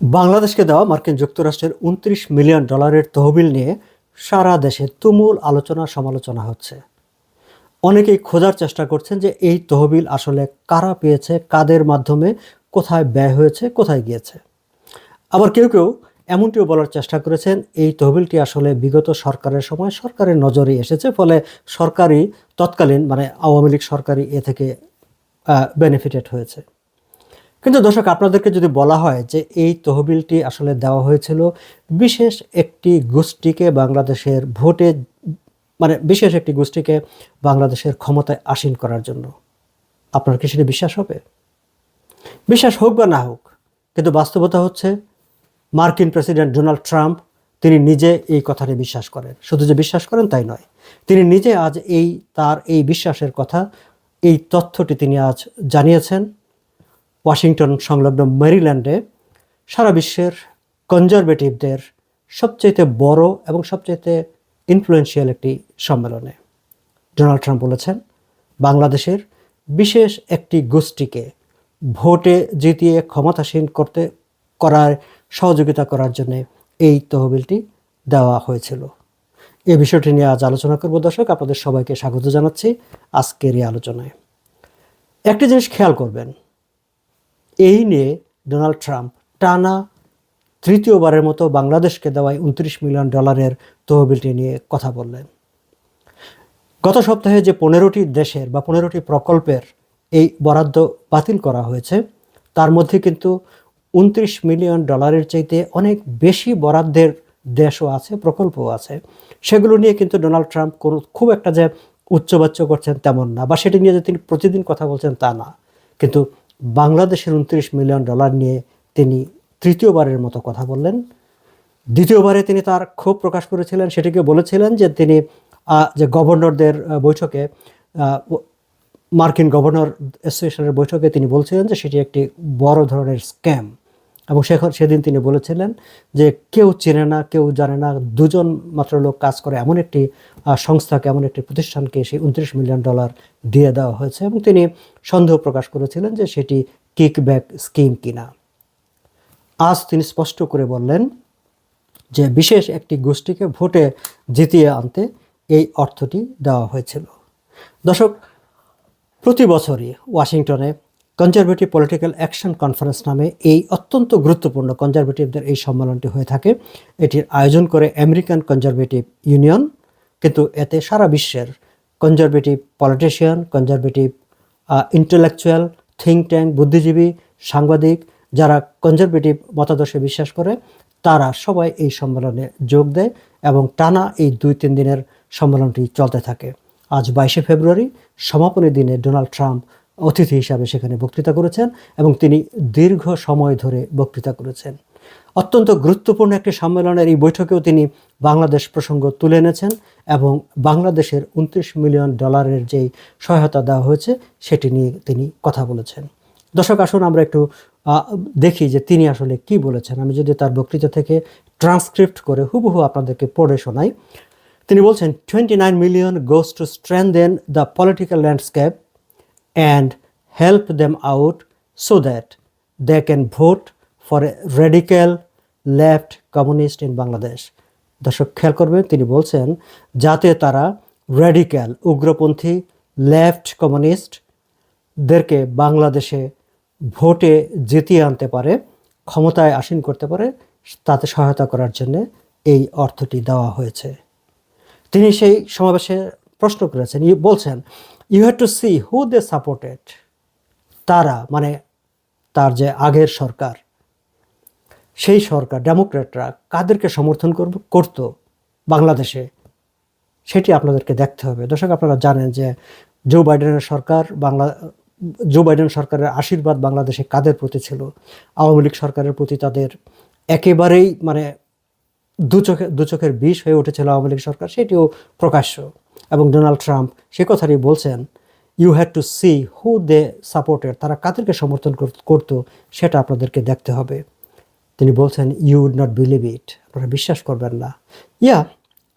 বাংলাদেশকে দেওয়া মার্কিন যুক্তরাষ্ট্রের উনত্রিশ মিলিয়ন ডলারের তহবিল নিয়ে সারা দেশে তুমুল আলোচনা সমালোচনা হচ্ছে। অনেকেই খোঁজার চেষ্টা করছেন যে এই তহবিল আসলে কারা পেয়েছে, কাদের মাধ্যমে, কোথায় ব্যয় হয়েছে, কোথায় গিয়েছে। আবার কেউ কেউ এমনটিও বলার চেষ্টা করেছেন, এই তহবিলটি আসলে বিগত সরকারের সময় সরকারের নজরে এসেছে, ফলে সরকারি তৎকালীন মানে আওয়ামী লীগ সরকারি এ থেকে বেনিফিটেড হয়েছে। কিন্তু দর্শক, আপনাদেরকে যদি বলা হয় যে এই তহবিলটি আসলে দেওয়া হয়েছিল বিশেষ একটি গোষ্ঠীকে বাংলাদেশের ভোটে মানে বিশেষ একটি গোষ্ঠীকে বাংলাদেশের ক্ষমতায় আসীন করার জন্য, আপনার কি সেটা বিশ্বাস হবে? বিশ্বাস হোক বা না হোক, কিন্তু বাস্তবতা হচ্ছে মার্কিন প্রেসিডেন্ট ডোনাল্ড ট্রাম্প, তিনি নিজে এই কথাটি বিশ্বাস করেন। শুধু যে বিশ্বাস করেন তাই নয়, তিনি নিজে আজ এই তার এই বিশ্বাসের কথা, এই তথ্যটি তিনি আজ জানিয়েছেন। ওয়াশিংটন সংলগ্ন মেরিল্যান্ডে সারা বিশ্বের কনজারভেটিভদের সবচাইতে বড় এবং সবচাইতে ইনফ্লুয়েন্সিয়াল একটি সম্মেলনে ডোনাল্ড ট্রাম্প বলেছেন, বাংলাদেশের বিশেষ একটি গোষ্ঠীকে ভোটে জিতিয়ে ক্ষমতাসীন করতে, করার সহযোগিতা করার জন্য এই তহবিলটি দেওয়া হয়েছিল। এ বিষয়টি নিয়ে আজ আলোচনা করব। দর্শক, আপনাদের সবাইকে স্বাগত জানাচ্ছি আজকের এই আলোচনায়। একটি জিনিস খেয়াল করবেন এই নিয়ে ডোনাল্ড ট্রাম্প টানা তৃতীয়বারের মতো বাংলাদেশকে দেওয়ায় উনত্রিশ মিলিয়ন ডলারের তহবিলটি নিয়ে কথা বললেন। গত সপ্তাহে যে পনেরোটি দেশের বা পনেরোটি প্রকল্পের এই বরাদ্দ বাতিল করা হয়েছে, তার মধ্যে কিন্তু উনত্রিশ মিলিয়ন ডলারের চাইতে অনেক বেশি বরাদ্দের দেশও আছে, প্রকল্পও আছে। সেগুলো নিয়ে কিন্তু ডোনাল্ড ট্রাম্প কোনো খুব একটা যে উচ্চবাচ্য করছেন তেমন না, বা সেটি নিয়ে যে তিনি প্রতিদিন কথা বলছেন তা না। কিন্তু বাংলাদেশের উনত্রিশ মিলিয়ন ডলার নিয়ে তিনি তৃতীয়বারের মতো কথা বললেন। দ্বিতীয়বারে তিনি তার ক্ষোভ প্রকাশ করেছিলেন। সেটিকে বলেছিলেন যে তিনি যে গভর্নরদের বৈঠকে মার্কিন গভর্নর অ্যাসোসিয়েশনের বৈঠকে তিনি বলছিলেন যে সেটি একটি বড় ধরনের স্ক্যাম। এবং সেদিন তিনি বলেছিলেন যে কেউ চেনে না, কেউ জানে না, দুজন মাত্র লোক কাজ করে এমন একটি সংস্থাকে, এমন একটি প্রতিষ্ঠানকে সেই উনত্রিশ মিলিয়ন ডলার দিয়ে দেওয়া হয়েছে এবং তিনি সন্দেহ প্রকাশ করেছিলেন যে সেটি কিকব্যাক স্কিম কিনা। আজ তিনি স্পষ্ট করে বললেন যে বিশেষ একটি গোষ্ঠীকে ভোটে জিতিয়ে আনতে এই অর্থটি দেওয়া হয়েছিল। দর্শক, প্রতি বছরই ওয়াশিংটনে কনজারভেটিভ পলিটিক্যাল অ্যাকশন কনফারেন্স নামে এই অত্যন্ত গুরুত্বপূর্ণ কনজারভেটিভদের এই সম্মেলনটি হয়ে থাকে। এটির আয়োজন করে আমেরিকান কনজারভেটিভ ইউনিয়ন, কিন্তু এতে সারা বিশ্বের conservative politician, conservative intellectual, think tank, বুদ্ধিজীবী, সাংবাদিক যারা কনজারভেটিভ মতাদর্শে বিশ্বাস করে, তারা সবাই এই সম্মেলনে যোগ দেয় এবং টানা এই দুই তিন দিনের সম্মেলনটি চলতে থাকে। আজ বাইশে ফেব্রুয়ারি, সমাপনী দিনে ডোনাল্ড ট্রাম্প অতিথি হিসাবে সেখানে বক্তৃতা করেছেন এবং তিনি দীর্ঘ সময় ধরে বক্তৃতা করেছেন। অত্যন্ত গুরুত্বপূর্ণ একটি সম্মেলনের এই বৈঠকেও তিনি বাংলাদেশ প্রসঙ্গ তুলে এনেছেন এবং বাংলাদেশের উনত্রিশ মিলিয়ন ডলারের যেই সহায়তা দেওয়া হয়েছে, সেটি নিয়ে তিনি কথা বলেছেন। দর্শক, আসুন আমরা একটু দেখি যে তিনি আসলে কি বলেছেন। আমি যদি তার বক্তৃতা থেকে ট্রান্সক্রিপ্ট করে হুবহু আপনাদেরকে পড়ে শোনাই। তিনি বলছেন twenty nine million goes to strengthen the political landscape and help them out so that they can vote for a radical left communist in Bangladesh. দর্শক, খেয়াল করবেন, তিনি বলছেন, যাতে তারা র্যাডিক্যাল উগ্রপন্থী লেফট কমিউনিস্টদেরকে বাংলাদেশে ভোটে জিতিয়ে আনতে পারে, ক্ষমতায় আসীন করতে পারে, তাতে সহায়তা করার জন্য এই অর্থটি দেওয়া হয়েছে তিনি সেই সমাবেশে প্রশ্ন করেছেন বলছেন you have to see who they supported তারা মানে তার যে আগের সরকার, সেই সরকার ডেমোক্র্যাটরা কাদেরকে সমর্থন করব, করতো বাংলাদেশে? সেটি আপনাদেরকে দেখতে হবে। দর্শক, আপনারা জানেন যে জো বাইডেনের সরকার, বাংলা জো বাইডেন সরকারের আশীর্বাদ বাংলাদেশে কাদের প্রতি ছিল? আওয়ামী লীগ সরকারের প্রতি তাদের একেবারেই মানে দু চোখে, দু চোখের বিষ হয়ে উঠেছিল আওয়ামী লীগ সরকার, সেটিও প্রকাশ্য। এবং ডোনাল্ড ট্রাম্প সে কথাটি বলছেন you had to see who they supported তারা কাদেরকে সমর্থন কর- করতো, সেটা আপনাদেরকে দেখতে হবে। তিনি বলছেন you would not believe it আপনারা বিশ্বাস করবেন না। Yeah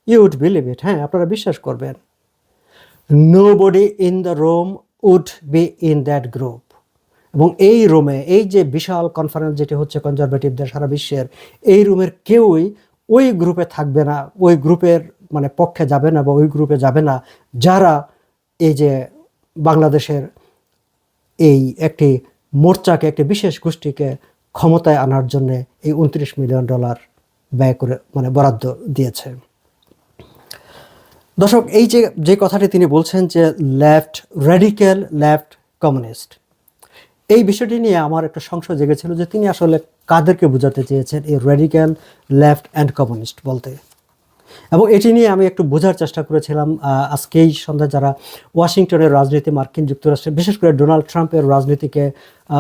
you would believe it হ্যাঁ আপনারা বিশ্বাস করবেন। Nobody in the room would be in that group এবং এই রুমে, এই যে বিশাল কনফারেন্স যেটি হচ্ছে কনজারভেটিভদের সারা বিশ্বের, এই রুমের কেউই ওই গ্রুপে থাকবে না। ওই গ্রুপের মানে পক্ষে যাবে না বা ওই গ্রুপে যাবে না, যারা এই যে বাংলাদেশের এই একটি মোর্চাকে, একটি বিশেষ গোষ্ঠীকে ক্ষমতায় আনার জন্য এই উনত্রিশ মিলিয়ন ডলার ব্যয় করে মানে বরাদ্দ দিয়েছে। দর্শক, এই যে যে কথাটি তিনি বলছেন যে লেফট রেডিক্যাল, লেফট কমিউনিস্ট, এই বিষয়টি নিয়ে আমার একটা সংশয় জেগেছিল যে তিনি আসলে কাদেরকে বোঝাতে চেয়েছেন এই রেডিক্যাল, লেফট অ্যান্ড কমিউনিস্ট বলতে। এবং এটি নিয়ে আমি একটু বোঝার চেষ্টা করেছিলাম আহ, আজকেই সন্ধ্যায় যারা ওয়াশিংটনের রাজনীতি মার্কিন যুক্তরাষ্ট্রে বিশেষ করে ডোনাল্ড ট্রাম্পের রাজনীতিকে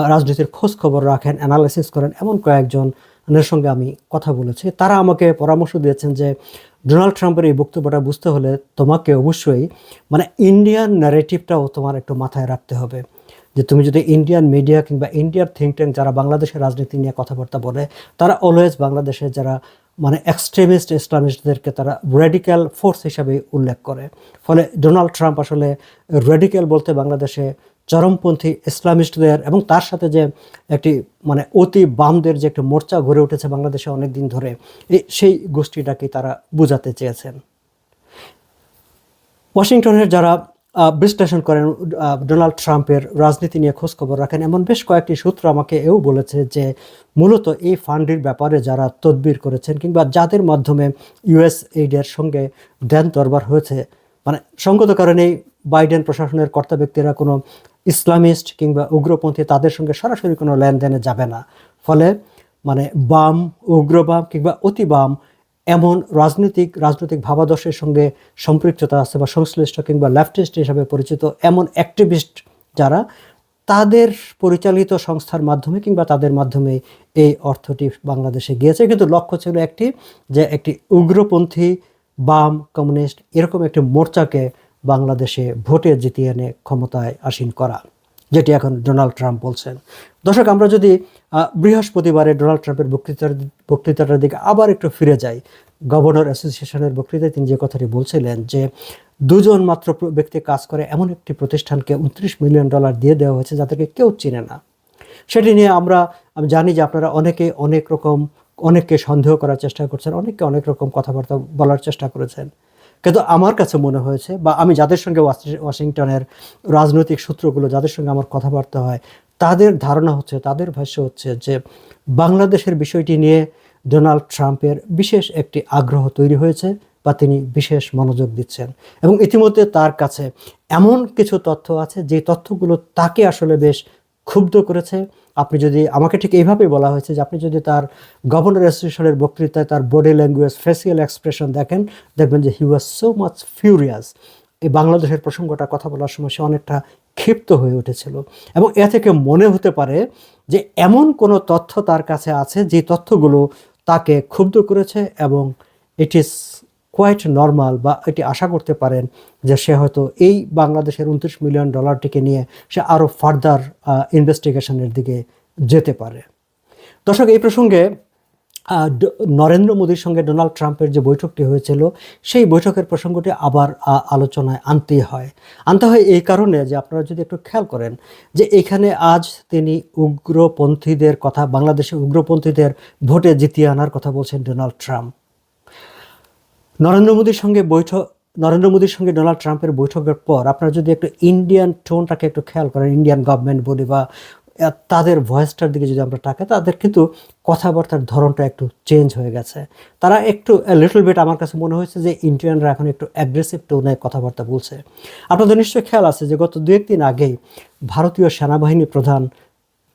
রাজনীতির খোঁজ খবর রাখেন অ্যানালাইসিস করেন এমন কয়েকজনের সঙ্গে আমি কথা বলেছি। তারা আমাকে পরামর্শ দিয়েছেন যে ডোনাল্ড ট্রাম্পের এই বক্তব্যটা বুঝতে হলে তোমাকে অবশ্যই মানে ইন্ডিয়ান ন্যারেটিভটাও তোমার একটু মাথায় রাখতে হবে। যে তুমি যদি ইন্ডিয়ান মিডিয়া কিংবা ইন্ডিয়ার থিঙ্ক ট্যাঙ্ক যারা বাংলাদেশের রাজনীতি নিয়ে কথাবার্তা বলে তারা অলওয়েজ বাংলাদেশের যারা মানে এক্সট্রিমিস্ট ইসলামিস্টদেরকে তারা রেডিক্যাল ফোর্স হিসাবে উল্লেখ করে। ফলে ডোনাল্ড ট্রাম্প আসলে রেডিক্যাল বলতে বাংলাদেশে চরমপন্থী ইসলামিস্টদের এবং তার সাথে যে একটি মানে অতি বামদের যে একটি মোর্চা গড়ে উঠেছে বাংলাদেশে অনেক দিন ধরে সেই গোষ্ঠীটাকে তারা বোঝাতে চেয়েছেন। ওয়াশিংটনের যারা বিশ্লেষণ করেন ডোনাল্ড ট্রাম্পের রাজনীতি নিয়ে খোঁজখবর রাখেন। এমন বেশ কয়েকটি সূত্র আমাকে এও বলেছে যে মূলত এই ফান্ডের ব্যাপারে যারা তদবির করেছেন কিংবা যাদের মাধ্যমে ইউএস এইডের সঙ্গে দেন দরবার হয়েছে মানে সঙ্গত কারণেই বাইডেন প্রশাসনের কর্তা ব্যক্তিরা কোনো ইসলামিস্ট কিংবা উগ্রপন্থী তাদের সঙ্গে সরাসরি কোনো লেনদেনে যাবে না। ফলে মানে বাম, উগ্রবাম কিংবা অতি বাম এমন রাজনৈতিক রাজনৈতিক ভাবাদর্শের সঙ্গে সম্পৃক্ততা আছে বা সংশ্লিষ্ট কিংবা লেফটিস্ট হিসাবে পরিচিত এমন অ্যাক্টিভিস্ট যারা, তাদের পরিচালিত সংস্থার মাধ্যমে কিংবা তাদের মাধ্যমে এই অর্থটি বাংলাদেশে গিয়েছে। কিন্তু লক্ষ্য ছিল একটি, যে একটি উগ্রপন্থী, বাম, কমিউনিস্ট এরকম একটি মোর্চাকে বাংলাদেশে ভোটে জিতিয়ে এনে ক্ষমতায় আসীন করা। যেটি এখন ডোনাল্ড ট্রাম্প বলছেন। দর্শক, আমরা যদি বৃহস্পতিবারে ডোনাল্ড ট্রাম্পের বক্তৃতার, বক্তৃতাটার দিকে আবার একটু ফিরে যাই, গভর্নর অ্যাসোসিয়েশনের বক্তৃতায় তিনি যে কথাটি বলছিলেন যে, দুজন মাত্র ব্যক্তি কাজ করে এমন একটি প্রতিষ্ঠানকে উনত্রিশ মিলিয়ন ডলার দিয়ে দেওয়া হয়েছে যাদেরকে কেউ চিনে না। সেটি নিয়ে আমরা, আমি জানি যে আপনারা অনেকে অনেক রকম, অনেককে সন্দেহ করার চেষ্টা করছেন, অনেককে অনেক রকম কথাবার্তা বলার চেষ্টা করেছেন। কিন্তু আমার কাছে মনে হয়েছে বা আমি যাদের সঙ্গে ওয়াশি- ওয়াশিংটনের রাজনৈতিক সূত্রগুলো যাদের সঙ্গে আমার কথাবার্তা হয়, তাদের ধারণা হচ্ছে, তাদের ভাষ্য হচ্ছে যে বাংলাদেশের বিষয়টি নিয়ে ডোনাল্ড ট্রাম্পের বিশেষ একটি আগ্রহ তৈরি হয়েছে বা তিনি বিশেষ মনোযোগ দিচ্ছেন। এবং ইতিমধ্যে তার কাছে এমন কিছু তথ্য আছে, যে তথ্যগুলো তাকে আসলে বেশ ক্ষুব্ধ করেছে। আপনি যদি, আমাকে ঠিক এইভাবেই বলা হয়েছে যে আপনি যদি তার গভর্নর অ্যাসোসিয়েশনের বক্তৃতায় তার বডি ল্যাঙ্গুয়েজ ফেসিয়াল এক্সপ্রেশন দেখেন, দেখবেন যে he was so much furious এই বাংলাদেশের প্রসঙ্গটা কথা বলার সময় সে অনেকটা ক্ষিপ্ত হয়ে উঠেছিল। এবং এ থেকে মনে হতে পারে যে এমন কোনো তথ্য তার কাছে আছে যে তথ্যগুলো তাকে ক্ষুব্ধ করেছে এবং ইট ইজ কোয়াইট নর্মাল বা এটি আশা করতে পারেন যে সে হয়তো এই বাংলাদেশের উনত্রিশ মিলিয়ন ডলারটিকে নিয়ে সে আরও ফার্দার ইনভেস্টিগেশনের দিকে যেতে পারে। দর্শক, এই প্রসঙ্গে নরেন্দ্র মোদীর সঙ্গে ডোনাল্ড ট্রাম্পের যে বৈঠকটি হয়েছিল, সেই বৈঠকের প্রসঙ্গটি আবার আলোচনায় আনতেই হয়। আনতে হয় এই কারণে যে আপনারা যদি একটু খেয়াল করেন যে এখানে আজ তিনি উগ্রপন্থীদের কথা বাংলাদেশে উগ্রপন্থীদের ভোটে জিতিয়ে আনার কথা বলছেন ডোনাল্ড ট্রাম্প। নরেন্দ্র মোদীর সঙ্গে বৈঠক, নরেন্দ্র মোদীর সঙ্গে ডোনাল্ড ট্রাম্পের বৈঠকের পর আপনারা যদি একটু ইন্ডিয়ান টোনটাকে একটু খেয়াল করেন ইন্ডিয়ান গভর্নমেন্ট বলি বা তাদের ভয়েসটার দিকে যদি আমরা তাকাই, তাদের কিন্তু কথাবার্তার ধরনটা একটু চেঞ্জ হয়ে গেছে। তারা একটু লিটল বিট আমার কাছে মনে হয়েছে যে ইন্ডিয়ানরা এখন একটু অ্যাগ্রেসিভ টোনে কথাবার্তা বলছে। আপনাদের নিশ্চয়ই খেয়াল আছে যে গত দু একদিন আগেই ভারতীয় সেনাবাহিনী প্রধান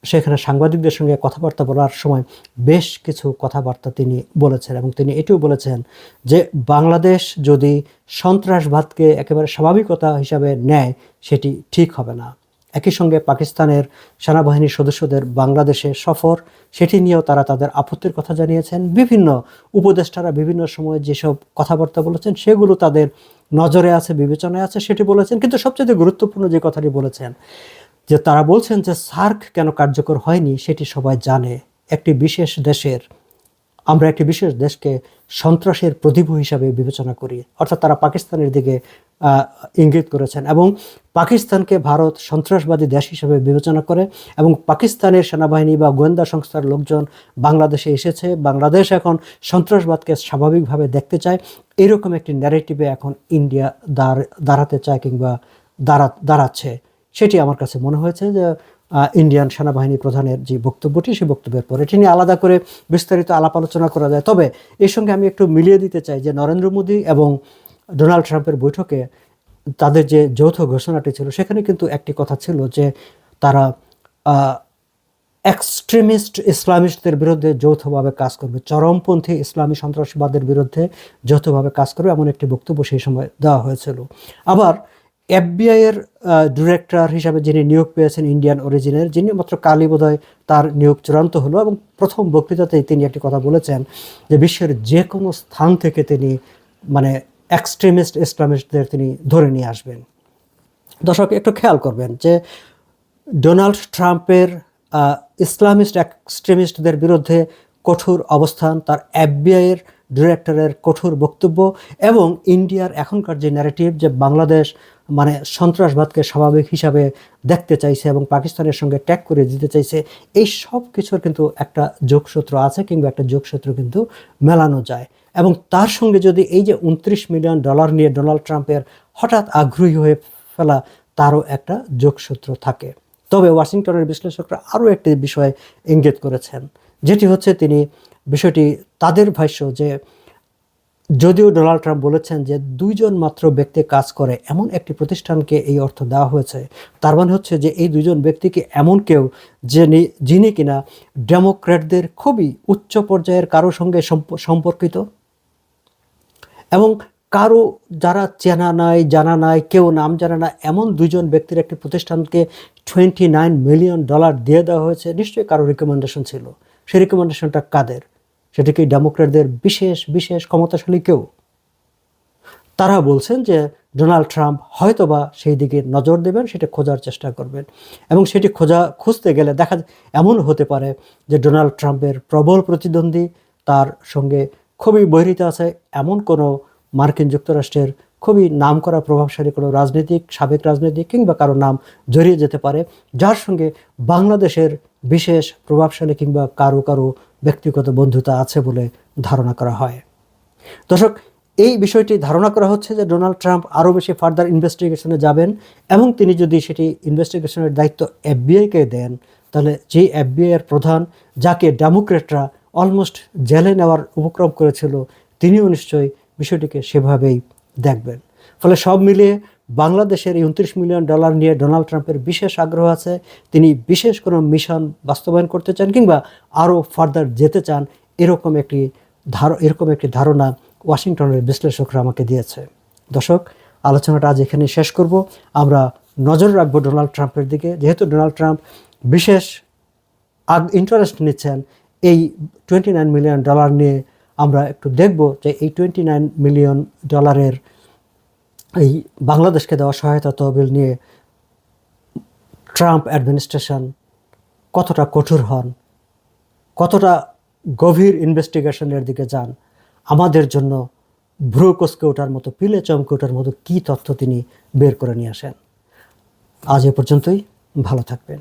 সেখানে সাংবাদিকদের সঙ্গে কথাবার্তা বলার সময় বেশ কিছু কথাবার্তা তিনি বলেছেন এবং তিনি এটিও বলেছেন যে বাংলাদেশ যদি সন্ত্রাসবাদকে একেবারে স্বাভাবিকতা হিসাবে নেয়, সেটি ঠিক হবে না। একই সঙ্গে পাকিস্তানের সেনাবাহিনীর সদস্যদের বাংলাদেশে সফর, সেটি নিয়েও তারা তাদের আপত্তির কথা জানিয়েছেন। বিভিন্ন উপদেষ্টারা বিভিন্ন সময়ে যেসব কথাবার্তা বলেছেন, সেগুলো তাদের নজরে আছে, বিবেচনায় আছে, সেটি বলেছেন। কিন্তু সবচেয়ে গুরুত্বপূর্ণ যে কথাটি বলেছেন যে তারা বলছেন যে সার্ক কেন কার্যকর হয়নি সেটি সবাই জানে। একটি বিশেষ দেশের, আমরা একটি বিশেষ দেশকে সন্ত্রাসের প্রতিভূ হিসাবে বিবেচনা করি। অর্থাৎ তারা পাকিস্তানের দিকে ইঙ্গিত করেছেন এবং পাকিস্তানকে ভারত সন্ত্রাসবাদী দেশ হিসেবে বিবেচনা করে এবং পাকিস্তানের সেনাবাহিনী বা গোয়েন্দা সংস্থার লোকজন বাংলাদেশে এসেছে। বাংলাদেশ এখন সন্ত্রাসবাদকে স্বাভাবিকভাবে দেখতে চায়। এরকম একটি ন্যারেটিভে এখন ইন্ডিয়া দাঁড়, দাঁড়াতে চায় কিংবা দাঁড়া, দাঁড়াচ্ছে। সেটি আমার কাছে মনে হয়েছে যে ইন্ডিয়ান সেনাবাহিনী প্রধানের যে বক্তব্যটি সেই বক্তব্যের পরে এটি নিয়ে আলাদা করে বিস্তারিত আলাপ আলোচনা করা যায়। তবে এর সঙ্গে আমি একটু মিলিয়ে দিতে চাই যে, নরেন্দ্র মোদী এবং ডোনাল্ড ট্রাম্পের বৈঠকে তাদের যে যৌথ ঘোষণাটি ছিল, সেখানে কিন্তু একটি কথা ছিল যে, তারা এক্সট্রিমিস্ট ইসলামিস্টদের বিরুদ্ধে যৌথভাবে কাজ করবে, চরমপন্থী ইসলামী সন্ত্রাসবাদের বিরুদ্ধে যৌথভাবে কাজ করবে, এমন একটি বক্তব্য সেই সময় দেওয়া হয়েছিল। আবার এফবিআই এর ডিরেক্টর হিসাবে যিনি নিয়োগ পেয়েছেন ইন্ডিয়ান অরিজিনের যিনি মাত্র কালী বোধহয় তার নিয়োগ চূড়ান্ত হলো এবং প্রথম বক্তৃতাতেই তিনি একটি কথা বলেছেন যে বিশ্বের যে কোনো স্থান থেকে তিনি মানে এক্সট্রিমিস্ট ইসলামিস্টদের তিনি ধরে নিয়ে আসবেন। দর্শক, একটু খেয়াল করবেন যে ডোনাল্ড ট্রাম্পের ইসলামিস্ট এক্সট্রিমিস্টদের বিরুদ্ধে কঠোর অবস্থান, তার এফবিআইয়ের ডিরেক্টরের কঠোর বক্তব্য এবং ইন্ডিয়ার এখনকার যে ন্যারেটিভ যে বাংলাদেশ মানে সন্ত্রাসবাদকে স্বাভাবিক হিসাবে দেখতে চাইছে এবং পাকিস্তানের সঙ্গে ট্যাগ করে দিতে চাইছে, এই সব কিছুর কিন্তু একটা যোগসূত্র আছে কিংবা একটা যোগসূত্র কিন্তু মেলানো যায়। এবং তার সঙ্গে যদি এই যে উনত্রিশ মিলিয়ন ডলার নিয়ে ডোনাল্ড ট্রাম্পের হঠাৎ আগ্রহী হয়ে ফেলা, তারও একটা যোগসূত্র থাকে। তবে ওয়াশিংটনের বিশ্লেষকরা আরও একটি বিষয়ে ইঙ্গিত করেছেন, যেটি হচ্ছে তিনি বিষয়টি তাদের ভাষ্য যে যদিও ডোনাল্ড ট্রাম্প বলেছেন যে দুইজন মাত্র ব্যক্তি কাজ করে এমন একটি প্রতিষ্ঠানকে এই অর্থ দেওয়া হয়েছে, তার মানে হচ্ছে যে এই দুজন ব্যক্তিকে এমন কেউ যিনি যিনি কিনা ডেমোক্র্যাটদের খুবই উচ্চ পর্যায়ের কারও সঙ্গে সম্প- সম্পর্কিত এবং কারও যারা চেনা নাই, জানা নাই, কেউ নাম জানা না, এমন দুজন ব্যক্তির একটি প্রতিষ্ঠানকে টোয়েন্টি নাইন মিলিয়ন ডলার দিয়ে দেওয়া হয়েছে, নিশ্চয়ই কারও রিকমেন্ডেশন ছিল। সেই রিকমেন্ডেশনটা কাদের? সেটা কি ডেমোক্রেটদের বিশেষ বিশেষ ক্ষমতাশালী কেউ? তারা বলছেন যে ডোনাল্ড ট্রাম্প হয়তোবা সেই দিকে নজর দেবেন, সেটা খোঁজার চেষ্টা করবেন। এবং সেটি খোঁজা, খুঁজতে গেলে দেখা এমন হতে পারে যে ডোনাল্ড ট্রাম্পের প্রবল প্রতিদ্বন্দ্বী তার সঙ্গে খুবই বহিরিত আছে। এমন কোনো মার্কিন যুক্তরাষ্ট্রের খুবই নামকরা প্রভাবশালী কোনো রাজনীতিক, সাবেক রাজনীতিক কিংবা কারও নাম জড়িয়ে যেতে পারে, যার সঙ্গে বাংলাদেশের বিশেষ প্রভাবশালী কিংবা কারও কারও ব্যক্তিগত বন্ধুতা আছে বলে ধারণা করা হয়। দর্শক, এই বিষয়টি ধারণা করা হচ্ছে যে ডোনাল্ড ট্রাম্প আরও বেশি ফার্দার ইনভেস্টিগেশনে যাবেন এবং তিনি যদি সেটি ইনভেস্টিগেশনের দায়িত্ব এফবিআইকে দেন, তাহলে যে এফবিআই এর প্রধান, যাকে ডেমোক্রেটরা অলমোস্ট জেলে নেওয়ার উপক্রম করেছিল, তিনিও নিশ্চয়ই বিষয়টিকে সেভাবেই দেখবেন। ফলে সব মিলিয়ে বাংলাদেশের এই উনত্রিশ মিলিয়ন ডলার নিয়ে ডোনাল্ড ট্রাম্পের বিশেষ আগ্রহ আছে। তিনি বিশেষ কোনো মিশন বাস্তবায়ন করতে চান কিংবা আরও ফার্দার যেতে চান, এরকম একটি ধার, এরকম একটি ধারণা ওয়াশিংটনের বিশ্লেষকরা আমাকে দিয়েছে। দর্শক, আলোচনাটা আজ এখানে শেষ করব। আমরা নজর রাখব ডোনাল্ড ট্রাম্পের দিকে। যেহেতু ডোনাল্ড ট্রাম্প বিশেষ ইন্টারেস্ট নিচ্ছেন, এই টোয়েন্টি নাইন মিলিয়ন ডলার নিয়ে আমরা একটু দেখব যে এই টোয়েন্টি নাইন মিলিয়ন ডলারের এই বাংলাদেশকে দেওয়া সহায়তা তহবিল নিয়ে ট্রাম্প অ্যাডমিনিস্ট্রেশন কতটা কঠোর হন, কতটা গভীর ইনভেস্টিগেশনের দিকে যান, আমাদের জন্য ভ্রু কসকে ওঠার মতো, পিলে চমকে ওঠার মতো কী তথ্য তিনি বের করে নিয়ে আসেন। আজ এ পর্যন্তই, ভালো থাকবেন।